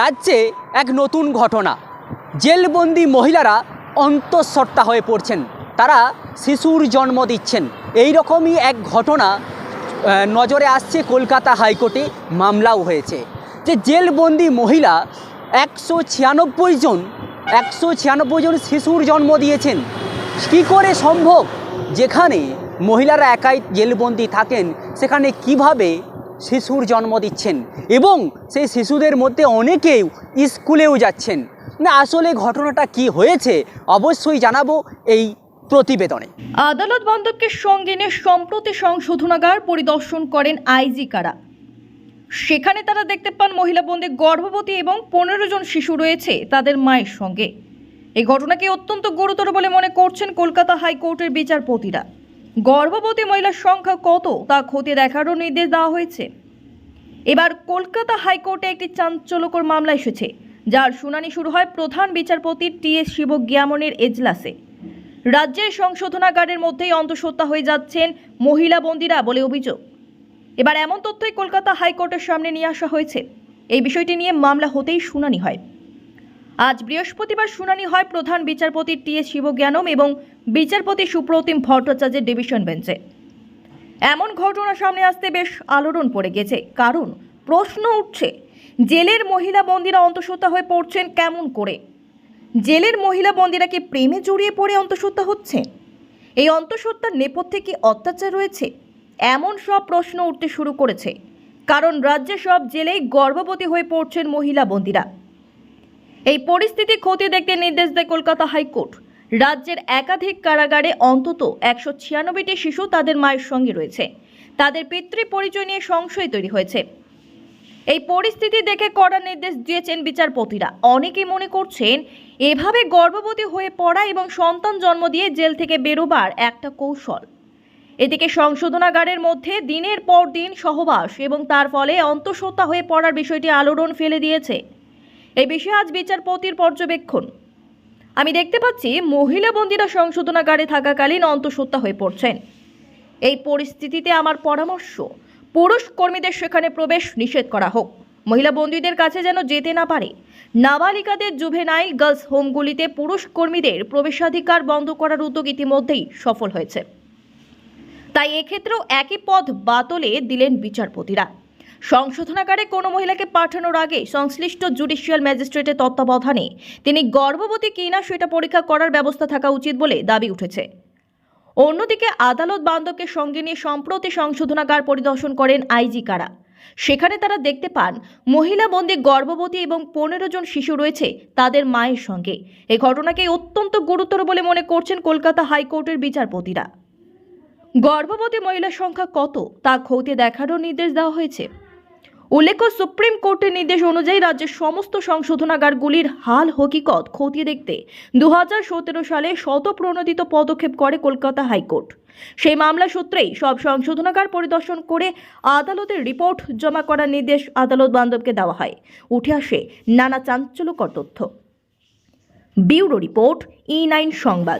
রাজ্যে এক নতুন ঘটনা। জেলবন্দি মহিলারা অন্তঃসত্ত্বা হয়ে পড়ছেন। তারা শিশুর জন্ম দিচ্ছেন। এই রকমই এক ঘটনা নজরে আসছে কলকাতা হাইকোর্টে, মামলাও হয়েছে। যে জেলবন্দি মহিলা একশো ছিয়ানব্বই জন, একশো ছিয়ানব্বই জন শিশুর জন্ম দিয়েছেন। কী করে সম্ভব? যেখানে মহিলারা একাই জেলবন্দি থাকেন, সেখানে কীভাবে শিশুর জন্ম দিচ্ছেন এবং সেই শিশুদের মধ্যে অনেকেই স্কুলেও যাচ্ছেন। না, আসলে ঘটনাটা কি হয়েছে অবশ্যই জানাব এই প্রতিবেদনে। আদালত বান্ধবকে সঙ্গে নিয়ে সম্প্রতি সংশোধনাগার পরিদর্শন করেন আইজি কারা। সেখানে তারা দেখতে পান মহিলা বন্দী গর্ভবতী এবং পনেরো জন শিশু রয়েছে তাদের মায়ের সঙ্গে। এই ঘটনাকে অত্যন্ত গুরুতর বলে মনে করছেন কলকাতা হাইকোর্টের বিচারপতিরা। গর্ভবতী মহিলার সংখ্যা কত তা খতিয়ে দেখারও নির্দেশ দেওয়া হয়েছে। এবার কলকাতা হাইকোর্টে একটি চাঞ্চল্যকর মামলা এসেছে, যার শুনানি শুরু হয় প্রধান বিচারপতি টি এস শিবজ্ঞামনের এজলাসে। রাজ্যের সংশোধনাগারের মধ্যেই অন্তঃসত্ত্বা হয়ে যাচ্ছেন মহিলা বন্দীরা বলে অভিযোগ। এবার এমন তথ্যই কলকাতা হাইকোর্টের সামনে নিয়ে আসা হয়েছে। এই বিষয়টি নিয়ে মামলা হতেই শুনানি হয়। আজ বৃহস্পতিবার শুনানি হয় প্রধান বিচারপতি টি এস শিবজ্ঞানম এবং বিচারপতি সুপ্রতিম ভট্টাচার্যের ডিভিশন বেঞ্চে। এমন ঘটনা সামনে আসতে বেশ আলোড়ন পড়ে গেছে, কারণ প্রশ্ন উঠছে, জেলের মহিলা বন্দীরা অন্তঃসত্ত্বা হয়ে পড়ছেন কেমন করে? জেলের মহিলা বন্দীরা কি প্রেমে জড়িয়ে পড়ে অন্তঃসত্ত্বা হচ্ছে? এই অন্তঃসত্ত্বার নেপথ্যে কি অত্যাচার রয়েছে? এমন সব প্রশ্ন উঠতে শুরু করেছে, কারণ রাজ্যে সব জেলেই গর্ভবতী হয়ে পড়ছেন মহিলা বন্দীরা। এই পরিস্থিতি খতিয়ে দেখতে নির্দেশ দেয় কলকাতা হাইকোর্ট। রাজ্যের একাধিক কারাগারে অন্তত একশো ছিয়ানব্বইটি শিশু তাদের মায়ের সঙ্গে রয়েছে। তাদের পিতৃ পরিচয় নিয়ে সংশয় তৈরি হয়েছে। এই পরিস্থিতি দেখে কড়া নির্দেশ দিয়েছেন বিচারপতিরা। অনেকেই মনে করছেন, এভাবে গর্ভবতী হয়ে পড়া এবং সন্তান জন্ম দিয়ে জেল থেকে বেরোবার একটা কৌশল। এদিকে সংশোধনাগারের মধ্যে দিনের পর দিন সহবাস এবং তার ফলে অন্তঃসত্ত্বা হয়ে পড়ার বিষয়টি আলোড়ন ফেলে দিয়েছে। এই বিষয়ে আজ বিচারপতির পর্যবেক্ষণ। আমি দেখতে পাচ্ছি মহিলা বন্দীরা সংশোধনাগারে থাকাকালীন অন্তঃসত্ত্বা হয়ে পড়ছেন। এই পরিস্থিতিতে আমার পরামর্শ, পুরুষ কর্মীদের সেখানে প্রবেশ নিষেধ করা হোক। মহিলা বন্দীদের কাছে যেন যেতে না পারে। নাবালিকাদের জুভেনাইল গার্লস হোমগুলিতে পুরুষ কর্মীদের প্রবেশাধিকার বন্ধ করার উদ্যোগ ইতিমধ্যেই সফল হয়েছে। তাই এক্ষেত্রেও একই পথ বাতলে দিলেন বিচারপতিরা। সংশোধনাগারে কোনো মহিলাকে পাঠানোর আগে সংশ্লিষ্ট জুডিশিয়াল ম্যাজিস্ট্রেটের তত্ত্বাবধানে তিনি গর্ভবতী কিনা সেটা পরীক্ষা করার ব্যবস্থা থাকা উচিত বলে দাবি উঠেছে। অন্যদিকে আদালত বান্ধবকে সঙ্গে নিয়ে সম্প্রতি সংশোধনাগার পরিদর্শন করেন আইজি কারা। সেখানে তারা দেখতে পান, মহিলা বন্দী গর্ভবতী এবং পনেরো জন শিশু রয়েছে তাদের মায়ের সঙ্গে। এ ঘটনাকে অত্যন্ত গুরুতর বলে মনে করছেন কলকাতা হাইকোর্টের বিচারপতিরা। গর্ভবতী মহিলার সংখ্যা কত তা খতিয়ে দেখারও নির্দেশ দেওয়া হয়েছে। উল্লেখ্য, সুপ্রিম কোর্টের নির্দেশ অনুযায়ী রাজ্যের সমস্ত সংশোধনাগারগুলির হাল, হকিকত খতিয়ে দেখতে দু হাজার সতেরো সালে শতপ্রণোদিত পদক্ষেপ করে কলকাতা হাইকোর্ট। সেই মামলা সূত্রেই সব সংশোধনাগার পরিদর্শন করে আদালতের রিপোর্ট জমা করার নির্দেশ আদালত বান্ধবকে দেওয়া হয়। উঠে আসে নানা চাঞ্চল্যকর তথ্য। ব্যুরো রিপোর্ট, ই নাইন সংবাদ।